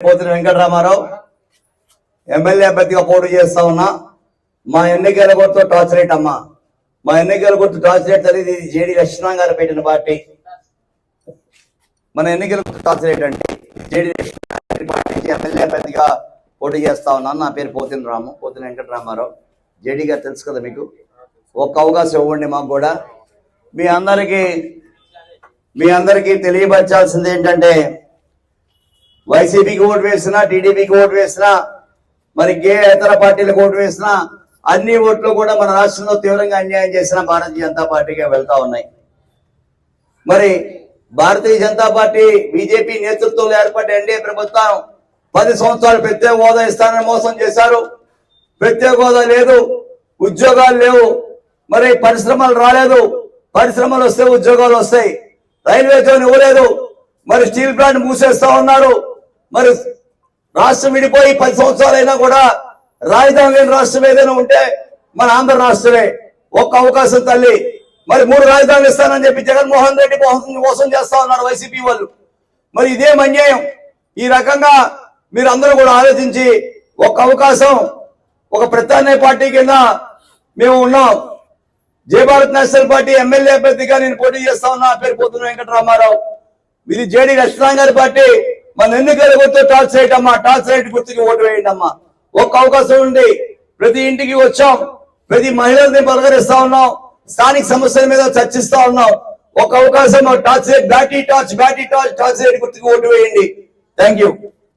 పోతున్న వెంకటరామారావు ఎమ్మెల్యే అభ్యర్థిగా పోటీ చేస్తా ఉన్నా. మా ఎన్నికల గుర్తు టార్చ్ రేట్ అమ్మా. మా ఎన్నికల గుర్తు టార్చ్ రేట్ అనేది ఇది జేడి లక్ష్మణ్ గారు పెట్టిన పార్టీ. మన ఎన్నికల గుర్తు టార్చ్ రేట్ అంటే జేడి లక్ష్మణ్ పార్టీ ఎమ్మెల్యే అభ్యర్థిగా పోటీ చేస్తా ఉన్నాను నా పేరు పోతిన రాము పోతిన వెంకటరామారావు. జేడీ గారు తెలుసు కదా మీకు. ఒక్క అవకాశం ఇవ్వండి మాకు కూడా. మీ అందరికీ మీ అందరికీ తెలియపరచాల్సింది ఏంటంటే వైసీపీకి ఓటు వేసినా టీడీపీకి ఓటు వేసినా మరి ఏ ఇతర పార్టీలకు ఓటు వేసినా అన్ని ఓట్లు కూడా మన రాష్ట్రంలో తీవ్రంగా అన్యాయం చేసిన భారతీయ జనతా పార్టీగా వెళ్తా ఉన్నాయి. మరి భారతీయ జనతా పార్టీ బీజేపీ నేతృత్వంలో ఏర్పడిన ఎన్డీఏ ప్రభుత్వం పది సంవత్సరాలు ప్రత్యేక హోదా ఇస్తానని మోసం చేశారు. ప్రత్యేక హోదా లేదు ఉద్యోగాలు లేవు. మరి పరిశ్రమలు రాలేదు పరిశ్రమలు వస్తే ఉద్యోగాలు వస్తాయి. రైల్వే జోన్ ఇవ్వలేదు మరి స్టీల్ ప్లాంట్ మూసేస్తా ఉన్నారు. మరి రాష్ట్రం విడిపోయి పది సంవత్సరాలైనా కూడా రాజధాని లేని రాష్ట్రం ఏదైనా ఉంటే మన ఆంధ్ర రాష్ట్రమే ఒక్క అవకాశం తల్లి. మరి మూడు రాజధానులు ఇస్తానని చెప్పి జగన్మోహన్ రెడ్డి మోసం- మోసం చేస్తా ఉన్నారు వైసీపీ వాళ్ళు. మరి ఇదేం అన్యాయం. ఈ రకంగా మీరు అందరూ కూడా ఆలోచించి ఒక అవకాశం ఒక ప్రత్యామ్నాయ పార్టీ కింద మేము ఉన్నాం. జయభారత్ నేషనల్ పార్టీ ఎమ్మెల్యే అభ్యర్థిగా నేను పోటీ చేస్తా ఉన్నా. నా పేరు పోతున్న వెంకటరామారావు. ఇది జేడి లక్ష్మణ్ గారి పార్టీ. మన ఎన్నికల గుర్తు టార్చ్ అమ్మా టార్చ్ లైట్ గుర్తుకి ఓటు వేయండి అమ్మా. ఒక్క అవకాశం ఉంది. ప్రతి ఇంటికి వచ్చాం. ప్రతి మహిళల్ని పలకరిస్తా ఉన్నాం. స్థానిక సమస్యల మీద చర్చిస్తా ఉన్నాం. ఒక అవకాశం torch light battery torch battery torch torch గుర్తుకి ఓటు వేయండి. Thank you.